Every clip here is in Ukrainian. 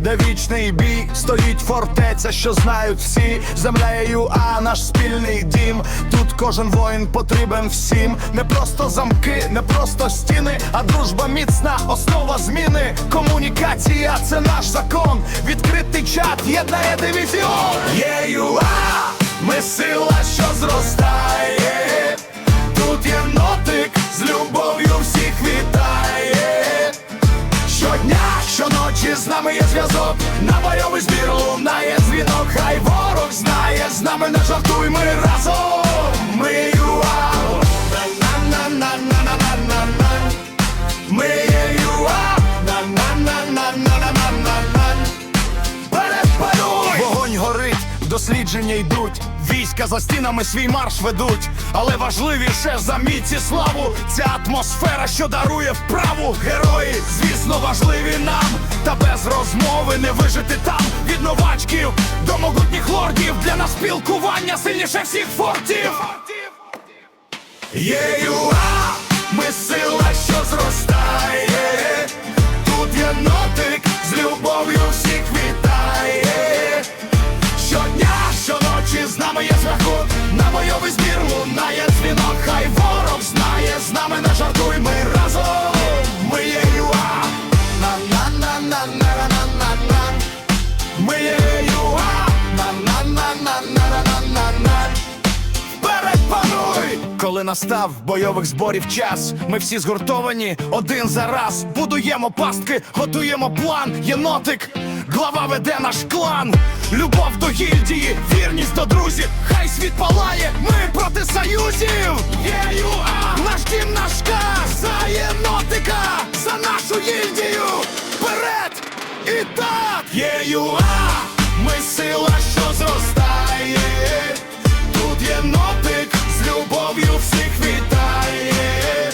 де вічний бій, стоїть фортеця, що знають всі. Земля є ЮА, наш спільний дім. Тут кожен воїн потрібен всім. Не просто замки, не просто стіни, а дружба міцна, основа зміни. Комунікація це наш закон. Відкритий чат, єднає дивізіон. Є ЮА, ми сила, що зростає. Щоночі з нами є зв'язок, на бойовий збір лунає дзвінок, хай ворог знає, з нами не жартуй, ми разом, ми ЮА, дослідження йдуть. Війська за стінами свій марш ведуть, але важливіше за міць славу ця атмосфера, що дарує вправу. Герої, звісно, важливі нам, та без розмови не вижити там від новачків до могутніх лордів. Для нас спілкування сильніше всіх фортів. Є ЮА, ми сила, що зростає. Тут є нотик, з любов'ю всіх На збір лунає дзвінок Хай ворог знає, з нами не жартуй, ми разом. Ми є ЮА. На-на-на-на-на-на-на-на. Ми є ЮА. На-на-на-на-на-на-на-на. Вперед пануй! Коли настав бойових зборів час, ми всі згуртовані один за раз. Будуємо пастки, готуємо план, єнотик, глава веде наш клан. Любов до гільдії, вірність до друзів. Хай світ палає, ми проти союзів. Є ЮА, наш дім, наш каз, за єнотика, за нашу гільдію. Вперед! І так! Є ЮА, ми сила, що зростає. Тут є нотик, з любов'ю всіх вітає.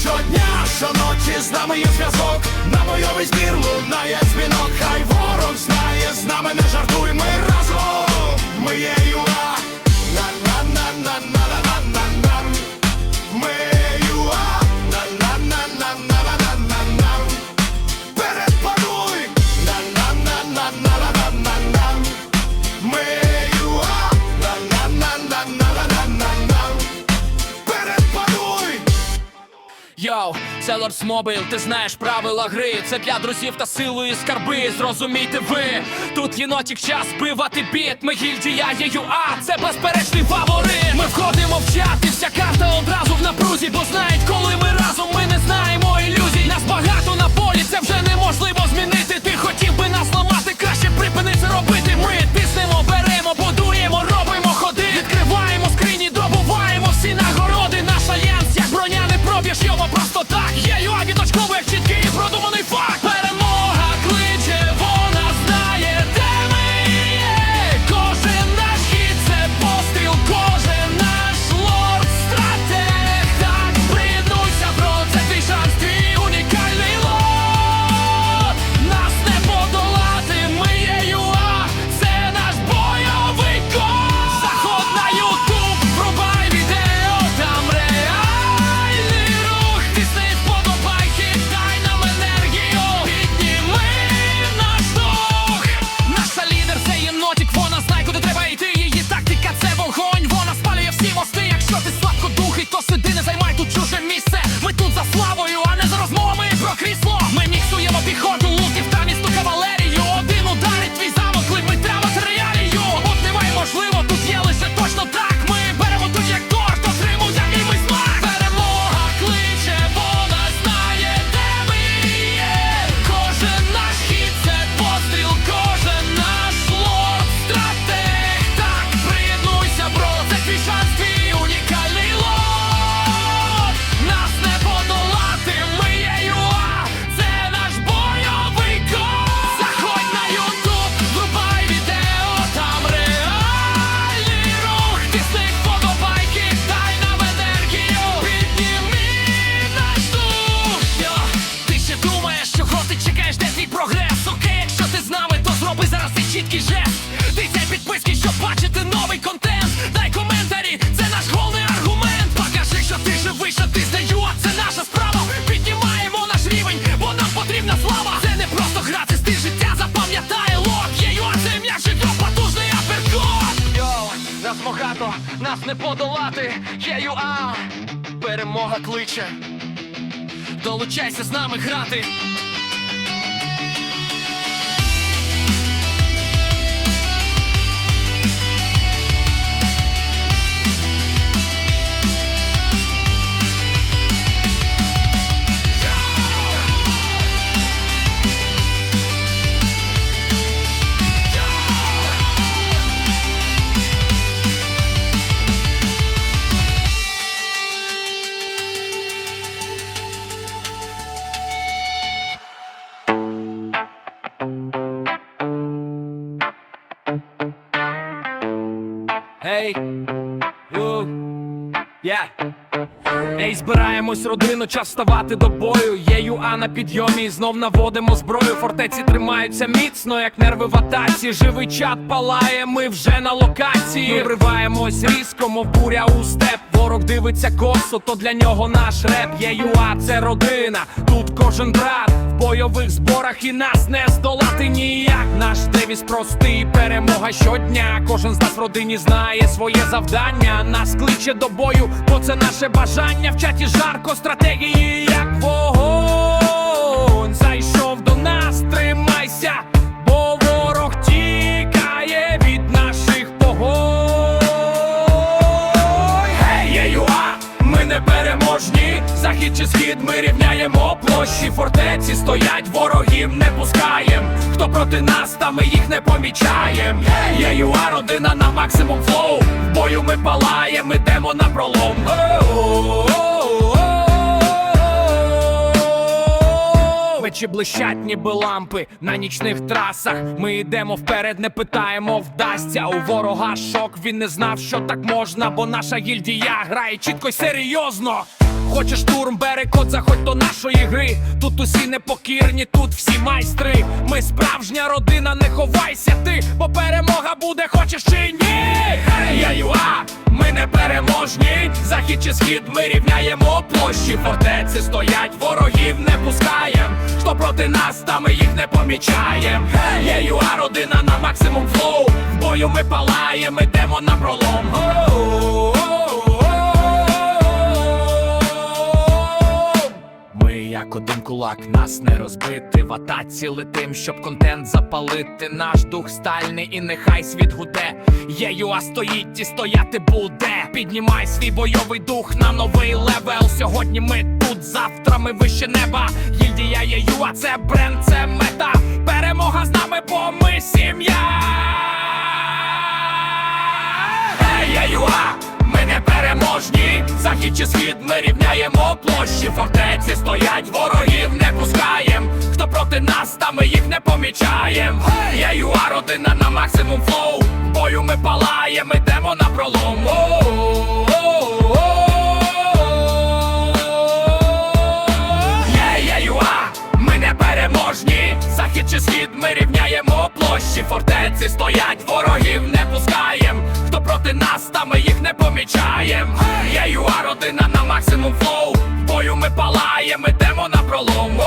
Щодня, щоночі з нами є зв'язок, бойовий збір лунає дзвінок, хай ворог знає, з нами не жартуй, ми разом, ми є Йоу, це Лордс Мобіл, ти знаєш правила гри. Це для друзів та силою скарби. Зрозумійте ви. Тут єнотік час бивати біт. Ми гільдія є ЮА, це безперечний фаворит. Ми входимо в чат, і вся карта одразу в напрузі, бо знають, коли ми разом, ми не знаємо ілюзій. Нас багато на полі, це вже неможливо багато, нас не подолати. ЮА перемога кличе. Долучайся з нами грати. Гей, ю, я. Ей, збираємось родину, час ставати до бою. Є ЮА на підйомі і знов наводимо зброю. Фортеці тримаються міцно, як нерви в атаці. Живий чат палає, ми вже на локації. Вриваємось різко, мов буря у степ. Ворог дивиться косо, то для нього наш реп. Є ЮА, це родина. Тут кожен брат бойових зборах і нас не здолати ніяк. Наш девіз простий, перемога щодня. Кожен з нас в родині знає своє завдання. Нас кличе до бою, бо це наше бажання. В чаті жарко стратегії, як вогонь. Захід чи схід, ми рівняємо площі. Фортеці стоять, ворогів не пускаєм. Хто проти нас, та ми їх не помічаєм. Є ЮА, родина на максимум флоу. В бою ми палаєм, ідемо на пролом. Мечі блищать, ніби лампи на нічних трасах. Ми йдемо вперед, не питаємо, вдасться. У ворога шок, він не знав, що так можна, бо наша гільдія грає чітко й серйозно. Хочеш штурм, бери код, заходь до нашої гри. Тут усі непокірні, тут всі майстри. Ми справжня родина, не ховайся ти, бо перемога буде, хочеш чи ні. Я ЮА, ми не переможні. Захід чи схід, ми рівняємо площі. Фортеці стоять, ворогів не пускаєм. Хто проти нас, та ми їх не помічаєм. Є ЮА, родина на максимум флоу. В бою ми палаєм, ідемо на пролом. Як один кулак, нас не розбити. В атаці летим, щоб контент запалити. Наш дух стальний і нехай світ гуде. Є ЮА стоїть і стояти буде. Піднімай свій бойовий дух на новий левел. Сьогодні ми тут, завтра ми вище неба. Гільдія є ЮА, це бренд, це мета. Перемога Захід чи схід, ми рівняємо площі. Фортеці стоять, ворогів не пускаєм. Хто проти нас, та ми їх не помічаєм. Є ЮА, родина на максимум флоу. Бою ми палаєм, ідемо на пролом. Є ЮА, ми не переможні. Захід чи схід, ми рівняємо площі. Фортеці стоять, ворогів не пускаєм. Хто проти нас, та ми їх не помічаєм. На флоу. Бою ми палаєм, ідемо на пролом.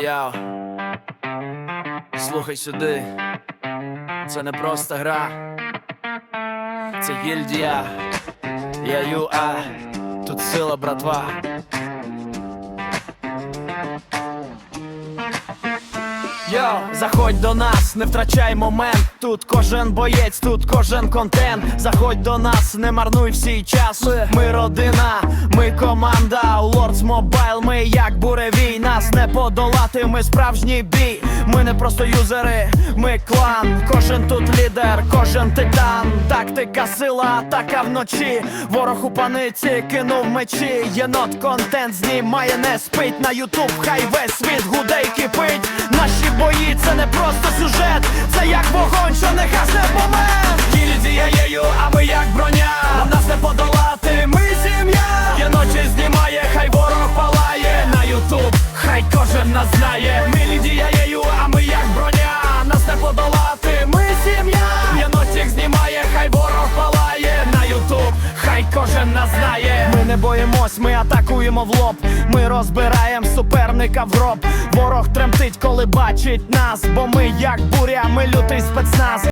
Яу, слухай сюди, це не просто гра, це гільдія, я ЮА, тут сила братва. Йо, заходь до нас, не втрачай момент. Тут кожен боєць, тут кожен контент. Заходь до нас, не марнуй всій час. Ми родина, ми команда. Lords Mobile, ми як буревій. Нас не подолати, ми справжній бій. Ми не просто юзери, ми клан. Кожен тут лідер, кожен титан. Тактика, сила, атака вночі. Ворог у паниці кинув мечі. Єнот контент знімає, не спить на Ютуб. Хай весь світ гуде й кипить. Наші бої це не просто сюжет, це як вогонь, що не хасне момент. Гільдія єю, а як броня. Нас не подолати, ми сім'я. Є ночі знімає, хай ворог палає на Ютуб, хай кожен нас знає. Ми лідія боїмось, ми атакуємо в лоб. Ми розбираємо суперника в роб. Ворог тремтить, коли бачить нас, бо ми як буря, ми лютий спецназ.